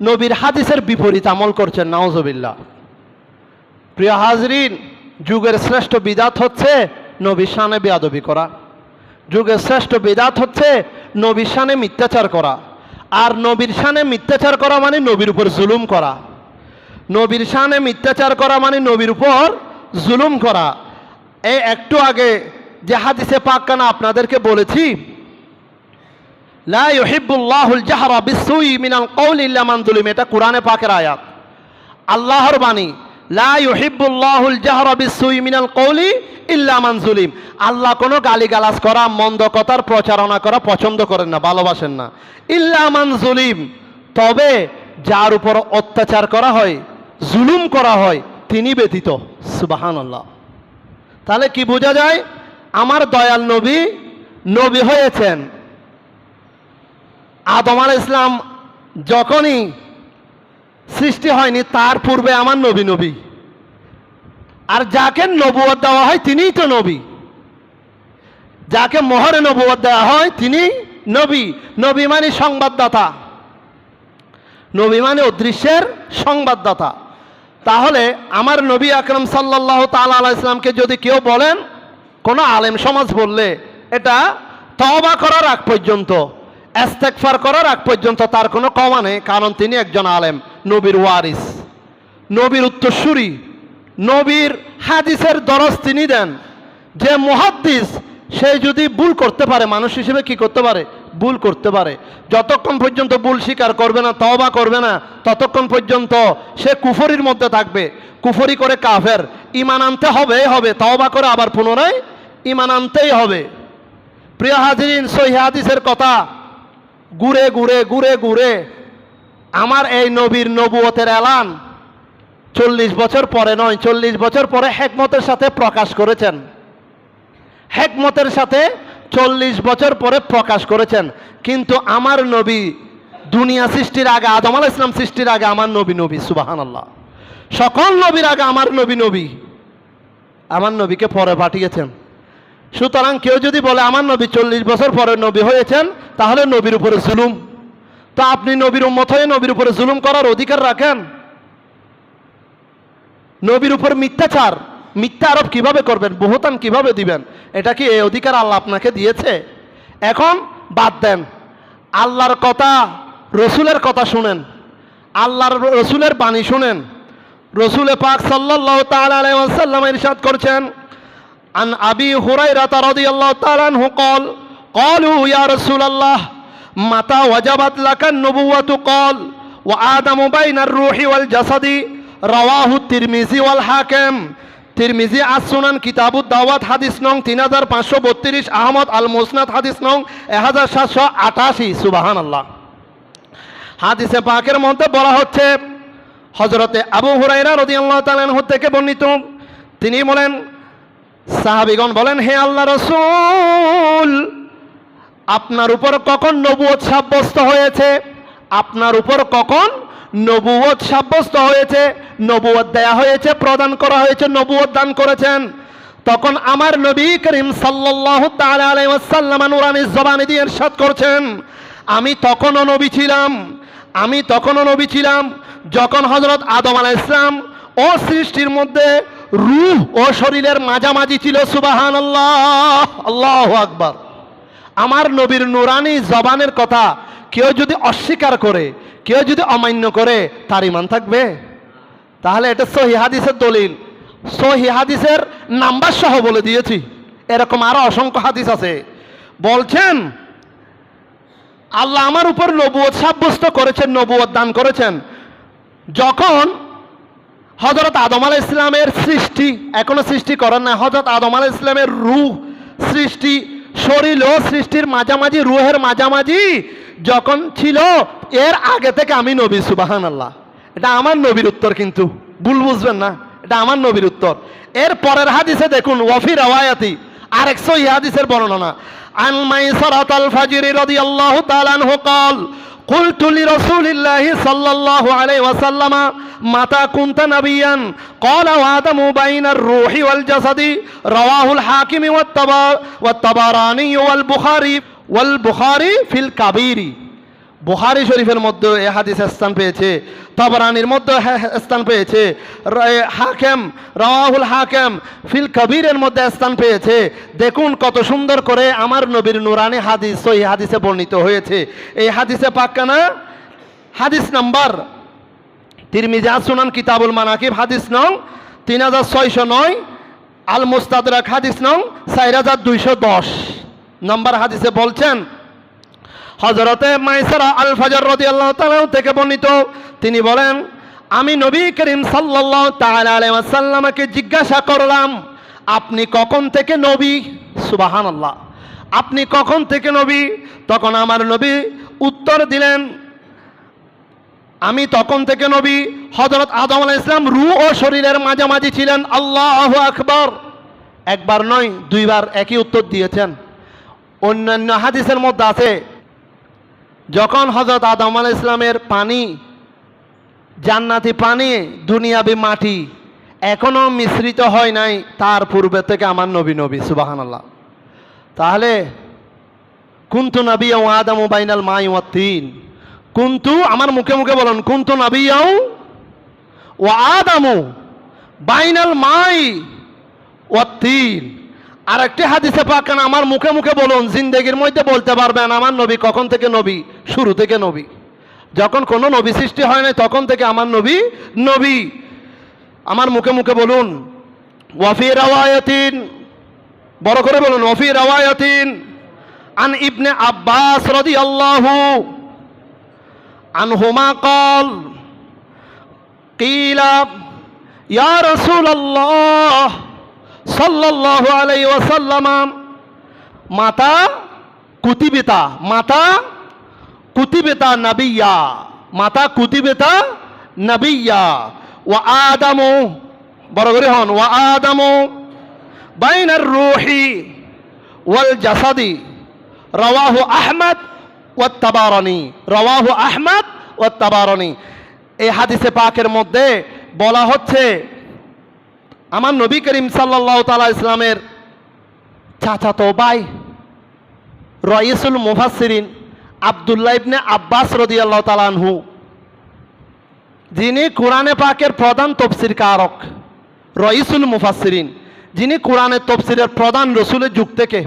নবীর হাদিসের বিপরীত আমল করছেন নাওজবিল্লা প্রিয় হাজরিন, যুগের শ্রেষ্ঠ বিদাত হচ্ছে নবীর শানে বেয়াদবি করা। যুগের শ্রেষ্ঠ বিদাত হচ্ছে নবীর শানে মিথ্যাচার করা। আর নবীর শানে মিথ্যাচার করা মানে নবীর উপর জুলুম করা। নবীর শানে মিথ্যাচার করা মানে নবীর উপর জুলুম করা। এই একটু আগে যে হাদিসে পাক্কানা আপনাদেরকে বলেছি লা ইউহিব্বুল্লাহুল জাহরা বিসসুই মিনাল কওলি ইল্লা মান যুলিম এটা কোরআনে পাকের আয়াত। আল্লাহর বাণী, লা ইউহিব্বুল্লাহুল জাহরা বিসসুই মিনাল কওলি ইল্লা মান যুলিম আল্লাহ কোনো গালিগালাজ করা, মন্দ কথার প্রচারণা করা পছন্দ করেন না, ভালোবাসেন না। ইল্লা মান যুলিম তবে যার উপর অত্যাচার করা হয়, জুলুম করা হয়, তিনি ব্যতীত। সুবহানাল্লাহ। তাহলে কি বোঝা যায়? আমার দয়াল নবী নবী হয়েছেন। আদম আল ইসলাম যখনই সৃষ্টি হয়নি, তার পূর্বে আমার নবী নবী। আর যাকে নবুয়ত দেওয়া হয় তিনিই তো নবী। যাকে মোহরে নবুয়ত দেওয়া হয় তিনি নবী। নবী মানে সংবাদদাতা। নবী মানে অদৃশ্যের সংবাদদাতা। তাহলে আমার নবী আকরম সাল্লাহ তালা ইসলামকে যদি কেউ বলেন, কোনো আলেম সমাজ বললে এটা তবা করার আগ পর্যন্ত। এস্তেকফার করার আগ পর্যন্ত তার কোনো কমা নেই, কারণ তিনি একজন আলেম, নবীর ওয়ারিস। নবীর উত্তরসূরি, নবীর হাদিসের দরজ তিনি দেন। যে মহাদ্দিস, সে যদি ভুল করতে পারে, মানুষ হিসেবে কি করতে পারে? ভুল করতে পারে। যতক্ষণ পর্যন্ত ভুল স্বীকার করবে না তবা করবে না, ততক্ষণ পর্যন্ত সে কুফরির মধ্যে থাকবে। কুফরি করে কাফের। ইমান আনতে হবে হবে তবা করে আবার পুনরায় ইমান আনতেই হবে। প্রিয় হাজিরিন, সহি হাদিসের কথা ঘুরে ঘুরে ঘুরে ঘুরে। আমার এই নবীর নবুয়তের এলান চল্লিশ বছর পরে নয়, চল্লিশ বছর পরে হেকমতের সাথে প্রকাশ করেছেন। হেকমতের সাথে চল্লিশ বছর পরে প্রকাশ করেছেন। কিন্তু আমার নবী দুনিয়া সৃষ্টির আগে, আদম আলাহ ইসলাম সৃষ্টির আগে আমার নবী নবী সুবাহান আল্লাহ সকল নবীর আগে আমার নবী নবী। আমার নবীকে পরে পাঠিয়েছেন। সুতরাং কেউ যদি বলে, আমার নবী চল্লিশ বছর পরে নবী হয়েছেন, তাহলে নবীর উপরে জুলুম। তা আপনি নবীর উম্মত হয়ে নবীর উপরে জুলুম করার অধিকার রাখেন? নবীর উপর মিথ্যাচার, মিথ্যা আরোপ কীভাবে করবেন? বহুতান কীভাবে দিবেন? এটা কি এই অধিকার আল্লাহ আপনাকে দিয়েছে? এখন বাদ দেন। আল্লাহর কথা, রসুলের কথা শুনেন। আল্লাহর রসুলের বাণী শুনেন। রসুলে পাক সাল্লাল্লাহু তাআলা আলাইহি ওয়াসাল্লাম ইরশাদ করছেন আন আবি হুরায়রা রাদিয়াল্লাহু তাআলা আনহু قال قالوا يا رسول الله متى وجبت لك النبوة قال وآدم بين الروح والجسد رواه الترمذي والحاكم তিরমিজি আসুনান কিতাবুদ দাওয়াত হাদিস নং তিন হাজার পাঁচশো বত্রিশ আহমদ আল মোসনাদ হাদিস নং এক হাজার সাতশো আটাশি সুবাহান আল্লাহ হাদিসে পাকের মধ্যে বলা হচ্ছে হজরতে আবু হুরাইরা রদিয়াল্লাহ তালানহ থেকে বর্ণিত তিনি বলেন সাহাবিগণ বলেন, হে আল্লাহ রসুল, আপনার উপর কখন নবুয়ত সাব্যস্ত হয়েছে? আপনার উপর কখন নবুয়ত সাব্যস্ত হয়েছে? নবুয়ত দেয়া হয়েছে, প্রদান করা হয়েছে নবুয়ত দান করেছেন। তখন আমার নবী করিম সাল্লাল্লাহু জবানি দিয়ে ইরশাদ করছেন, আমি তখনও নবী ছিলাম, আমি তখনও নবী ছিলাম, যখন হযরত আদম আলাইহিস সালাম ও সৃষ্টির মধ্যে রূহ ও শরীরের মাঝামাঝি ছিল সুবাহান আল্লাহ আল্লাহ আকবর। আমার নবীর নুরানি জবানের কথা কেউ যদি অস্বীকার করে, কেউ যদি অমান্য করে, তার ইমান থাকবে? তাহলে এটা সহি হাদিসের দলিল। সহি হাদিসের নাম্বার সহ বলে দিয়েছি। এরকম আরও অসংখ্য হাদিস আছে। বলছেন, আল্লাহ আমার উপর নবুয়ত সাব্যস্ত করেছেন, নবুয়ত দান করেছেন। যখন হজরত আদম আলাহ ইসলামের সৃষ্টি, এখনও সৃষ্টি করেন না। হজরত আদম আলাহ ইসলামের রূহ সৃষ্টি, শরীর ও সৃষ্টির মাঝামাঝি, রুহের মাঝামাঝি যখন ছিল, এর আগে থেকে আমি নবী সুবাহান আল্লাহ এটা আমার নবীর উত্তর কিন্তু, ভুল বুঝবেন না, এটা আমার নবীর উত্তর। এর পরের হাদিসে দেখুন ওয়াফি রাওয়ায়াতি আরেকশো হাদিসের বর্ণনা। আন মাইসারাত আল ফাজিরি রাদিয়াল্লাহু তাআলা আনহু قال قلت لرسول الله صلى الله عليه وسلم متى كنت نبيا قال وآدم بين الروح والجسد رواه الحاكم والطبا والطبراني والبخاري والبخاري في الكبير বুহারি শরীফের মধ্যে এ হাদিস স্থান পেয়েছে, তবরানির মধ্যে হ্যাঁ স্থান পেয়েছে হাকেম রাহুল হাকেম ফিল কবিরের মধ্যে স্থান পেয়েছে। দেখুন কত সুন্দর করে আমার নবীর নুরানি হাদিস, সহি হাদিসে বর্ণিত হয়েছে। এই হাদিসে পাক্কানা হাদিস নাম্বার তিরমিজা সুনান কিতাবুল মানাকিব হাদিস নং তিন হাজার ছয়শো নয় আল মুস্তাদরাক হাদিস নং চার হাজার দুইশো দশ। নম্বর হাদিসে বলছেন হজরতে মাইসারা আল ফাজার রদি আল্লাহ থেকে বর্ণিত। তিনি বলেন, আমি নবী করিম আলাইহি ওয়াসাল্লামকে জিজ্ঞাসা করলাম, আপনি কখন থেকে নবী? সুবাহান আল্লাহ আপনি কখন থেকে নবী? তখন আমার নবী উত্তর দিলেন, আমি তখন থেকে নবী। হজরত আদম আলাহ ইসলাম রু ও শরীরের মাঝামাঝি ছিলেন, আল্লাহ আকবর। একবার নয়, দুইবার একই উত্তর দিয়েছেন। অন্যান্য হাদিসের মধ্যে আছে যখন হজরত আদম আলাহ ইসলামের পানি, জান্নাতি পানি দুনিয়াবি মাটি এখনও মিশ্রিত হয় নাই, তার পূর্বে থেকে আমার নবী নবী সুবাহান আল্লাহ তাহলে, কুন্তু নবী ও আদম বাইনাল মাই ও তিন। কুন্তু, আমার মুখে মুখে বলুন, কুন্তু নবী ও আদামু বাইনাল মাই ও তিন। আর একটি হাদিসে পাকেন আমার মুখে মুখে বলুন, জিন্দগির মধ্যে বলতে পারবেন, আমার নবী কখন থেকে নবী? শুরু থেকে নবী। যখন কোনো নবী সৃষ্টি হয় নাই, তখন থেকে আমার নবী নবী। আমার মুখে মুখে বলুন, ওয়াফি রাওয়ায়াতিন বড় করে বলুন, ওয়াফি রাওয়ায়াতিন আন ইবনে আব্বাস রদি আল্লাহ আন হোমা কল, কিলা, ইয়া রসুল আল্লাহ সাল্লাহ আলাই ওয়াসাল্লাম, মাতা কুতিবেতা মাতা কুতিবেতা নাবিয়া, মাতা কুতিবেতা নাবিয়া। ওয়া আদামু, বড় করে হন, ওয়া আদামু বাইনার রোহি ওয়াল জাসাদি, রওয়াহু আহমদ ওয়া তাবারানি, রওয়াহু আহমদ ওয়া তাবারানি। এই হাদিসে পাকের মধ্যে বলা হচ্ছে আমার নবী করিম সাল্লাল্লাহু তাআলা ইসলামের চাচাতো ভাই, রইসুল মুফাসসিরিন আব্দুল্লাহ ইবনে আব্বাস রাদিয়াল্লাহু তাআলা আনহু, যিনি কোরআনে পাকের প্রধান তফসির কারক, রইসুল মুফাসসিরিন, যিনি কোরআনের তফসিরের প্রধান রসুলের যুগ থেকে।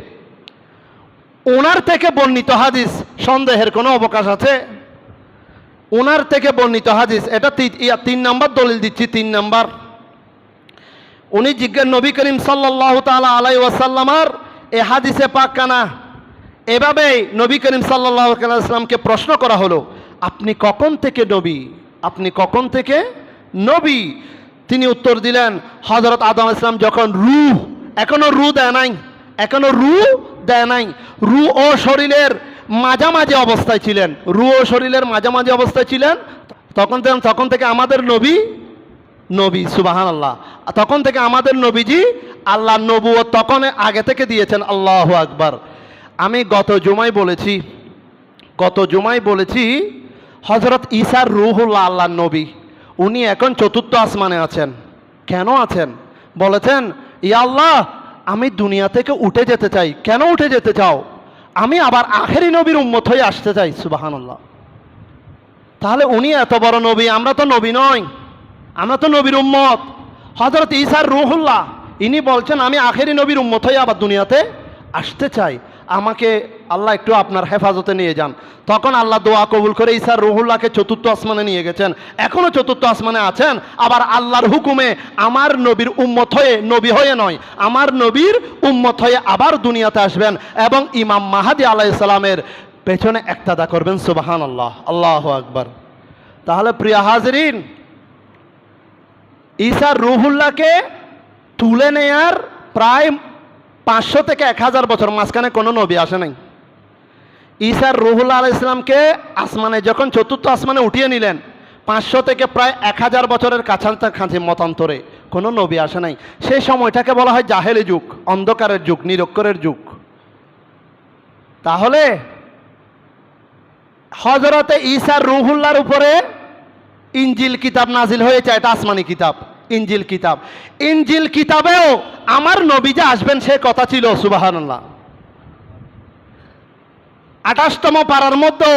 ওনার থেকে বর্ণিত হাদিস, সন্দেহের কোনো অবকাশ আছে? ওনার থেকে বর্ণিত হাদিস, এটা তিন নম্বর দলিল দিচ্ছি, তিন নাম্বার। উনি জিজ্ঞাসা নবী করিম সাল্লাহ তালা আলাই ওয়াসাল্লামার, এ হাদিসে পাক কানা? এভাবেই নবী করিম সাল্লাহ ইসলামকে প্রশ্ন করা হলো, আপনি কখন থেকে নবী? আপনি কখন থেকে নবী? তিনি উত্তর দিলেন হজরত আদম ইসলাম যখন রু এখনও রু দেয় নাই, এখনও রু দেয় নাই রু ও শরীরের মাঝামাঝি অবস্থায় ছিলেন রু ও শরীরের মাঝামাঝি অবস্থায় ছিলেন, তখন তখন থেকে আমাদের নবী নবী সুবাহান আল্লাহ তখন থেকে আমাদের নবীজি আল্লাহ নবু ও তখন আগে থেকে দিয়েছেন, আল্লাহ আকবার। আমি গত জুমাই বলেছি, গত জুমাই বলেছি হজরত ঈসার রুহুল্লাহ আল্লাহ নবী, উনি এখন চতুর্থ আসমানে আছেন। কেন আছেন? বলেছেন ইয়া আল্লাহ, আমি দুনিয়া থেকে উঠে যেতে চাই। কেন উঠে যেতে চাও? আমি আবার আখেরি নবীর উম্মত হয়ে আসতে চাই। সুবাহান আল্লাহ তাহলে উনি এত বড় নবী, আমরা তো নবী নই আমরা তো নবীর উম্মত। হজরত ইসার রুহুল্লাহ, ইনি বলছেন, আমি আখেরি নবীর উম্মত হয়ে আবার দুনিয়াতে আসতে চাই। আমাকে আল্লাহ একটু আপনার হেফাজতে নিয়ে যান। তখন আল্লাহ দোয়া কবুল করে ইসার রুহুল্লাহকে চতুর্থ আসমানে নিয়ে গেছেন। এখনও চতুর্থ আসমানে আছেন, আবার আল্লাহর হুকুমে আমার নবীর উম্মত হয়ে, নবী হয়ে নয়, আমার নবীর উম্মত হয়ে আবার দুনিয়াতে আসবেন এবং ইমাম মাহাদি আলাহ ইসলামের পেছনে একতাদা করবেন সুবাহান আল্লাহ আল্লাহ আকবার। তাহলে প্রিয়া হাজরিন ঈসা রুহুল্লাহকে তুলে নেয়ার প্রায় পাঁচশো থেকে এক হাজার বছর, মাঝখানে কোনো নবী আসে নাই। ঈসার রুহুল্লাহ আলাহ ইসলামকে আসমানে, যখন চতুর্থ আসমানে উঠিয়ে নিলেন, পাঁচশো থেকে প্রায় এক হাজার বছরের কাছাকাছি মতান্তরে কোনো নবী আসে নাই। সেই সময়টাকে বলা হয় জাহেলি যুগ, অন্ধকারের যুগ, নিরক্ষরের যুগ। তাহলে হজরতে ঈসার রুহুল্লার উপরে ইঞ্জিল কিতাব নাজিল হয়েছে, এটা আসমানি কিতাব, ইঞ্জিল কিতাব। ইঞ্জিল কিতাবেও আমার নবী যে আসবেন, সে কথা ছিল সুবাহান্লাহ আঠাশতম পাড়ার মধ্যে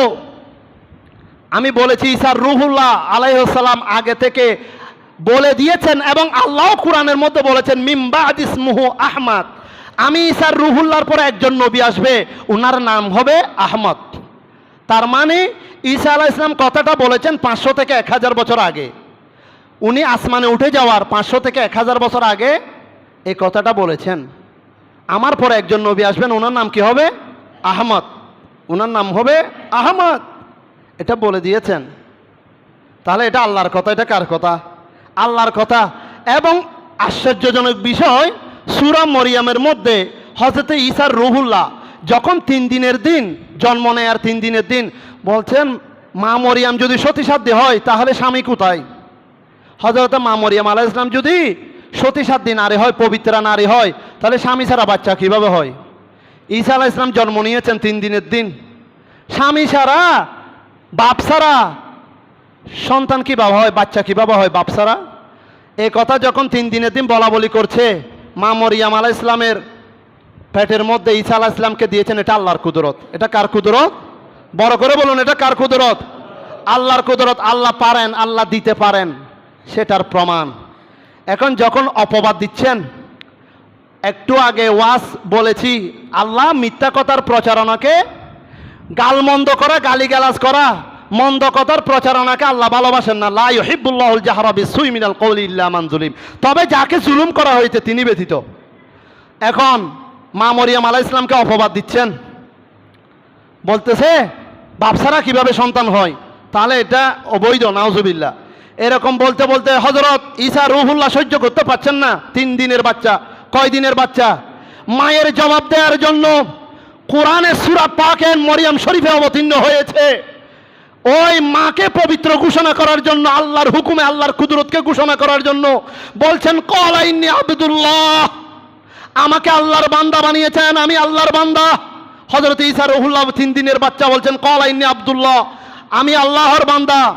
আমি বলেছি ঈসার রুহুল্লাহ আলাইসাল্লাম আগে থেকে বলে দিয়েছেন এবং আল্লাহ কোরআনের মধ্যে বলেছেন মিম্বা আদিস মুহু আহমদ। আমি ঈসার রুহুল্লাহর পরে একজন নবী আসবে ওনার নাম হবে আহমদ। তার মানে ঈসা আলাহ ইসলাম কথাটা বলেছেন পাঁচশো থেকে এক হাজার বছর আগে। উনি আসমানে উঠে যাওয়ার পাঁচশো থেকে এক হাজার বছর আগে এই কথাটা বলেছেন। আমার পরে একজন নবী আসবেন, ওনার নাম কি হবে? আহমদ। ওনার নাম হবে আহমদ। এটা বলে দিয়েছেন। তাহলে এটা আল্লাহর কথা, এটা কার কথা? আল্লাহর কথা। এবং আশ্চর্যজনক বিষয়, সুরা মরিয়ামের মধ্যে হজরতে ঈসার রুহুল্লাহ যখন তিন দিনের দিন, জন্ম নেয়ার তিন দিনের দিন, বলছেন, মা মরিয়াম যদি সতী সাধ্যে হয়, তাহলে স্বামী কোথায়? হজরত মা মরিয়াম আলাহ ইসলাম যদি সতী সাধ্যী নারী হয়, পবিত্রা নারী হয়, তাহলে স্বামী ছাড়া বাচ্চা কীভাবে হয়? ঈসা আলাহ ইসলাম জন্ম নিয়েছেন তিন দিনের দিন। স্বামী ছাড়া, বাপ ছাড়া, সন্তান কীভাবে হয়, বাচ্চা কীভাবে হয়, বাপ ছাড়া? এ কথা যখন তিন দিনের দিন বলা বলি করছে মা মরিয়াম আলাহ ইসলামের পেটের মধ্যে ঈসা আলাহ ইসলামকে দিয়েছেন, এটা আল্লাহর কুদরত। এটা কার কুদরত? বড় করে বলুন, এটা কার কুদরত? আল্লাহর কুদরত, আল্লাহ পারেন, আল্লাহ দিতে পারেন, সেটার প্রমাণ। এখন যখন অপবাদ দিচ্ছেন, একটু আগে ওয়াস বলেছি, আল্লাহ মিথ্যা কথার প্রচারণাকে গালমন্দ করা, গালিগালাজ করা, মন্দ কথার প্রচারণাকে আল্লাহ ভালোবাসেন না। লা ইউহিব্বুল্লাহুল জাহরা বিসুই মিনাল কওলি ইল্লা মান জুলিম। তবে যাকে জুলুম করা হয়েছে, তিনি ব্যতীত। এখন মা মরিয়াম আলাহ ইসলামকে অপবাদ দিচ্ছেন। বলতেছে, বাপসারা কীভাবে সন্তান হয়? তাহলে এটা অবৈধ নাউজুবিল্লা এরকম বলতে বলতে হজরত ঈসা রুহুল্লাহ সহ্য করতে পারছেন না। তিন দিনের বাচ্চা, কয় দিনের বাচ্চা? মায়ের জবাব দেওয়ার জন্য কোরআনের সুরা পাকের মরিয়াম শরীফে অবতীর্ণ হয়েছে। ওই মাকে পবিত্র ঘোষণা করার জন্য, আল্লাহর হুকুমে আল্লাহর কুদরতকে ঘোষণা করার জন্য বলছেন কলাইনি আবদুল্লাহ। আমাকে আল্লাহর বান্দা বানিয়েছেন, আমি আল্লাহর বান্দা। হজরত ইসা রহুল্লাহ তিন দিনের বাচ্চা বলছেন কলাইনি আবদুল্লাহ, আমি আল্লাহর বান্দা।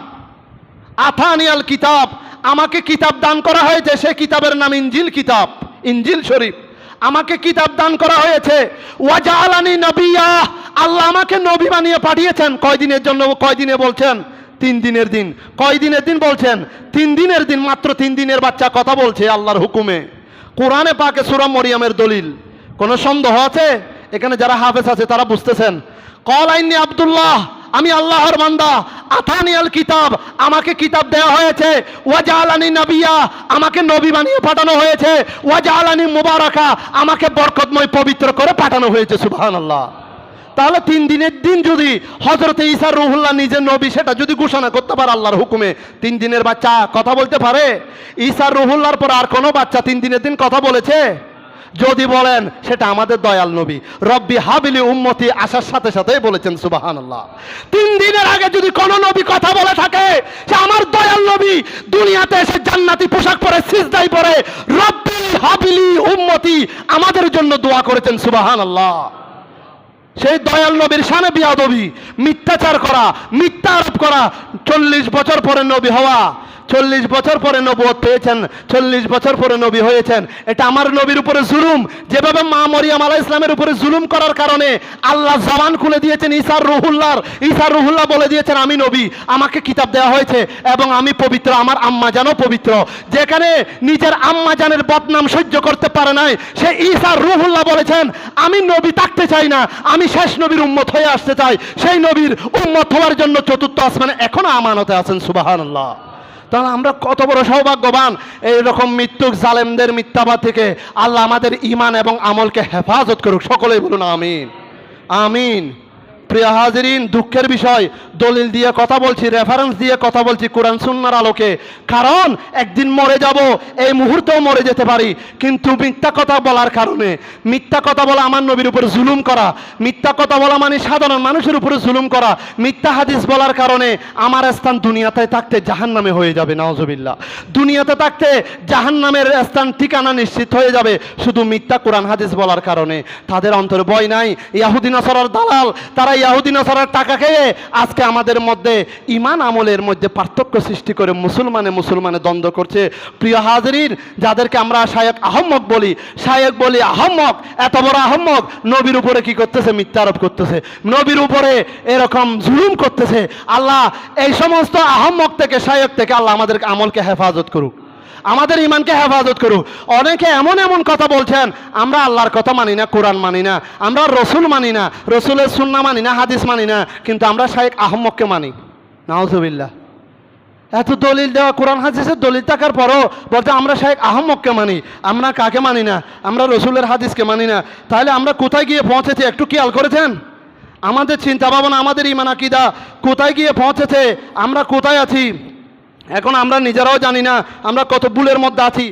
আথানিয়াল কিতাব, আমাকে কিতাব দান করা হয়েছে, সে কিতাবের নাম ইঞ্জিল কিতাব ইঞ্জিল শরীফ। আমাকে কিতাব দান করা হয়েছে ওয়াজা নবিয়া, আল্লাহ আমাকে নবী বানিয়ে পাঠিয়েছেন। কয়দিনের জন্য, কয়দিনে বলছেন? তিন দিনের দিন। কয়দিনের দিন বলছেন? তিন দিনের দিন, মাত্র তিন দিনের বাচ্চা কথা বলছে আল্লাহর হুকুমে। কোরআনে পাকে সুরা মরিয়ামের দলিল। কোনো সন্দেহ আছে? এখানে যারা হাফেজ আছে, তারা বুঝতেছেন। কল আইনি আবদুল্লাহ, আমি আল্লাহর মান্দা আথানিয়াল কিতাব, আমাকে কিতাব দেয়া হয়েছে। ওয়াজালানি নবিয়া, আমাকে নবী বানিয়ে পাঠানো হয়েছে। ওয়াজালানি মুবারাকা, আমাকে বরকতময় পবিত্র করে পাঠানো হয়েছে, সুবহানাল্লাহ। তাহলে তিন দিনের দিন যদি হজরতে ইসার রুহুল্লাহ নিজের নবী, সেটা যদি ঘোষণা করতে পারে আল্লাহর হুকুমে, তিন দিনের বাচ্চা কথা বলতে পারে? ইসার রুহুল্লাহর পর আর কোনো বাচ্চা তিন দিনের দিন কথা বলেছে? যদি বলেন, সেটা আমাদের দয়াল নবী। রব্বি হাবিলি উম্মতি, আসার সাথে সাথেই বলেছেন সুবাহান আল্লাহ তিন দিনের আগে যদি কোনো নবী কথা বলে থাকে, সে আমার দয়াল নবী, দুনিয়াতে এসে জান্নাতি পোশাক পরে সিজদাই পরে, রব্বি হাবিলি উম্মতি, আমাদের জন্য দোয়া করেছেন সুবাহান আল্লাহ সেই দয়াল নবীর সানে বিয়াদবি, মিথ্যাচার করা, মিথ্যা আরোপ করা, চল্লিশ বছর পরে নবী হওয়া। চল্লিশ বছর পরে নবুয়ত পেয়েছেন, চল্লিশ বছর পরে নবী হয়েছেন। এটা আমার নবীর উপরে জুলুম। যেভাবে মা মরিয়াম আলাহ ইসলামের উপরে জুলুম করার কারণে আল্লাহ জবান খুলে দিয়েছেন ইসার রুহুল্লাহর ইসার রুহুল্লাহ বলে দিয়েছেন, আমি নবী, আমাকে কিতাব দেওয়া হয়েছে এবং আমি পবিত্র, আমার আম্মা জানও পবিত্র। যেখানে নিজের আম্মা জানের বদনাম সহ্য করতে পারে নাই, সে ইসার রুহুল্লাহ বলেছেন, আমি নবী থাকতে চাই না, আমি শেষ নবীর উম্মত হয়ে আসতে চাই। সেই নবীর উম্মত হওয়ার জন্য চতুর্থ আসমানে এখনও আমানতে আছেন সুবাহান্লাহ তাহলে আমরা কত বড় সৌভাগ্যবান এইরকম মৃত্যুক জালেমদের মিথ্যাবাদ থেকে আল্লাহ আমাদের ইমান এবং আমলকে হেফাজত করুক। সকলেই বলুন, আমিন। আমিন। প্রিয় হাজিরিন, দুঃখের বিষয়, দলিল দিয়ে কথা বলছি রেফারেন্স দিয়ে কথা বলছি কোরআন সুন্নার আলোকে। কারণ, একদিন মরে যাব, এই মুহূর্তেও মরে যেতে পারি, কিন্তু মিথ্যা কথা বলার কারণে। মিথ্যা কথা বলা আমার নবীর উপরে জুলুম করা, মিথ্যা কথা বলা মানে সাধারণ মানুষের উপরে জুলুম করা, মিথ্যা হাদিস বলার কারণে আমার স্থান দুনিয়াতে থাকতে জাহান নামে হয়ে যাবে নওয়াজবিল্লা দুনিয়াতে থাকতে জাহান নামের স্থান ঠিকানা নিশ্চিত হয়ে যাবে, শুধু মিথ্যা কোরআন হাদিস বলার কারণে। তাদের অন্তরে ভয় নাই ইয়াহুদিন দালাল, তারা ইয়াহুদি নসারার টাকা খেয়ে আজকে আমাদের মধ্যে ইমান আমলের মধ্যে পার্থক্য সৃষ্টি করে মুসলমানে মুসলমানে দ্বন্দ্ব করছে। প্রিয় হাজরিন, যাদেরকে আমরা শায়ক আহম্মক বলি, শায়ক বলি আহম্মক, এত বড় আহম্মক, নবীর উপরে কি করতেছে? মিথ্যা আরোপ করতেছে। নবীর উপরে এরকম জুলুম করতেছে। আল্লাহ এই সমস্ত আহম্মক থেকে শায়ক থেকে আল্লাহ আমাদের আমলকে হেফাজত করুক। আমাদের ইমানকে হেফাজত করুক। অনেকে এমন এমন কথা বলছেন, আমরা আল্লাহর কথা মানি না, কোরআন মানি না, আমরা রসুল মানি না, রসুলের সুন্না মানি না, হাদিস মানি না, কিন্তু আমরা শাহেক আহম্মককে মানি। নাউজুবিল্লাহ। এত দলিল দেওয়া কোরআন হাদিসের দলিল থাকার পরও বলতে আমরা শাহেক আহম্মককে মানি, আমরা কাকে মানি না, আমরা রসুলের হাদিসকে মানি না। তাহলে আমরা কোথায় গিয়ে পৌঁছেছি, একটু খেয়াল করেছেন? আমাদের চিন্তা ভাবনা আমাদের ইমান আকিদা কোথায় গিয়ে পৌঁছেছে, আমরা কোথায় আছি? এখন আমরা নিজেরাও জানি না আমরা কত ভুলের মধ্যে আছি।